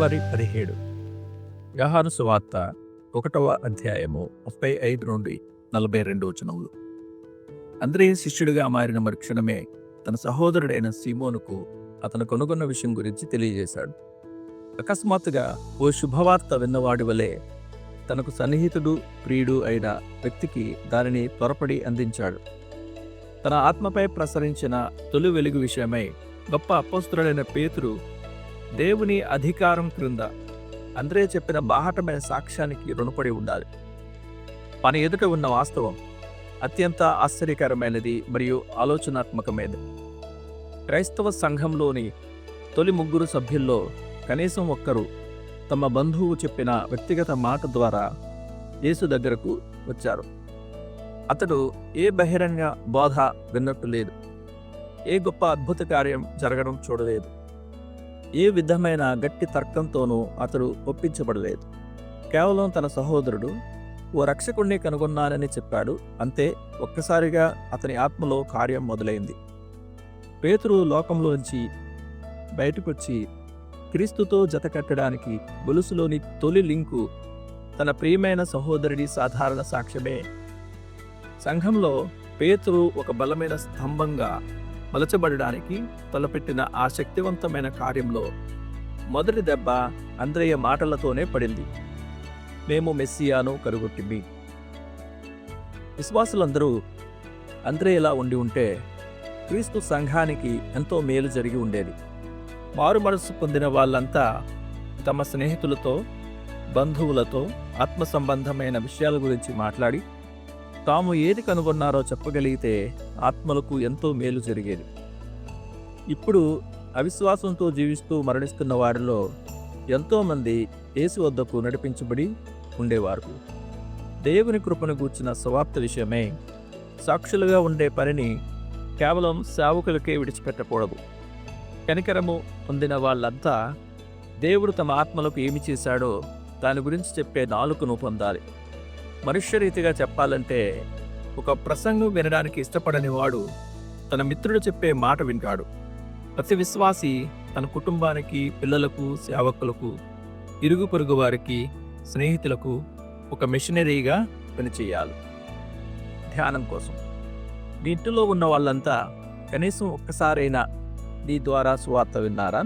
జనవరి పదిహేడు. యహాను సువార్త ఒకటవ అధ్యాయము ముప్పై ఐదు నుండి నలభై రెండు వచనములు. అందరే శిష్యుడిగా మారిన మరుక్షణమే తన సహోదరుడైన సీమోనుకు అతను కనుగొన్న విషయం గురించి తెలియజేశాడు. అకస్మాత్తుగా ఓ శుభవార్త విన్నవాడి వలె తనకు సన్నిహితుడు ప్రియుడు అయిన వ్యక్తికి దానిని త్వరపడి అందించాడు. తన ఆత్మపై ప్రసరించిన తొలి వెలుగు విషయమై గొప్ప అపస్తురుడైన పేతురు దేవుని అధికారం క్రింద అందరే చెప్పిన బాహటమైన సాక్ష్యానికి రుణపడి ఉండాలి. మన ఎదుట ఉన్న వాస్తవం అత్యంత ఆశ్చర్యకరమైనది మరియు ఆలోచనాత్మకమైనది. క్రైస్తవ సంఘంలోని తొలి ముగ్గురు సభ్యుల్లో కనీసం ఒక్కరు తమ బంధువు చెప్పిన వ్యక్తిగత మాట ద్వారా యేసు దగ్గరకు వచ్చారు. అతడు ఏ బహిరంగ బోధ విన్నట్టు లేదు. ఏ గొప్ప అద్భుత కార్యం జరగడం చూడలేదు. ఏ విధమైన గట్టి తర్కంతోనూ అతడు ఒప్పించబడలేదు. కేవలం తన సహోదరుడు ఓ రక్షకుణ్ణి కనుగొన్నానని చెప్పాడు. అంతే ఒక్కసారిగా అతని ఆత్మలో కార్యం మొదలైంది. పేతురు లోకంలోంచి బయటకొచ్చి క్రీస్తుతో జతకట్టడానికి గొలుసులోని తొలి లింకు తన ప్రియమైన సహోదరుడి సాధారణ సాక్ష్యమే. సంఘంలో పేతురు ఒక బలమైన స్తంభంగా మలచబడడానికి తలపెట్టిన ఆ శక్తివంతమైన కార్యంలో మొదటి దెబ్బ అంద్రయ్య మాటలతోనే పడింది. మేము మెస్సియాను కరుగొట్టిమి విశ్వాసులందరూ అంద్రేయలా ఉండి ఉంటే క్రీస్తు సంఘానికి ఎంతో మేలు జరిగి ఉండేది. మారు మనసు పొందిన వాళ్ళంతా తమ స్నేహితులతో బంధువులతో ఆత్మ సంబంధమైన విషయాల గురించి మాట్లాడి తాము ఏది కనుగొన్నారో చెప్పగలిగితే ఆత్మలకు ఎంతో మేలు జరిగేది. ఇప్పుడు అవిశ్వాసంతో జీవిస్తూ మరణిస్తున్న వారిలో ఎంతోమంది యేసు వద్దకు నడిపించబడి ఉండేవారు. దేవుని కృపను గూర్చిన స్వార్థ విషయమే. సాక్షులుగా ఉండే పనిని కేవలం సేవకులకే విడిచిపెట్టకూడదు. కనికరము పొందిన వాళ్ళంతా దేవుడు తమ ఆత్మలకు ఏమి చేశాడో దాని గురించి చెప్పే నాలుకను పొందాలి మనుష్యరీతిగా చెప్పాలంటే ఒక ప్రసంగం వినడానికి ఇష్టపడని వాడు తన మిత్రుడు చెప్పే మాట వింటాడు. ప్రతి విశ్వాసి తన కుటుంబానికి పిల్లలకు సేవకులకు ఇరుగు పొరుగు వారికి స్నేహితులకు ఒక మిషనరీగా పనిచేయాలి. ధ్యానం కోసం. నీ ఇంటిలో ఉన్న వాళ్ళంతా కనీసం ఒక్కసారైనా నీ ద్వారా సువార్త విన్నారా?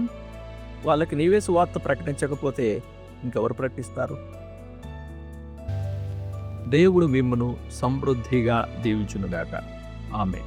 వాళ్ళకి నీవే సువార్త ప్రకటించకపోతే ఇంకెవరు ప్రకటిస్తారు? దేవుడు మిమ్మను సమృద్ధిగా దీవించునుగాక. ఆమె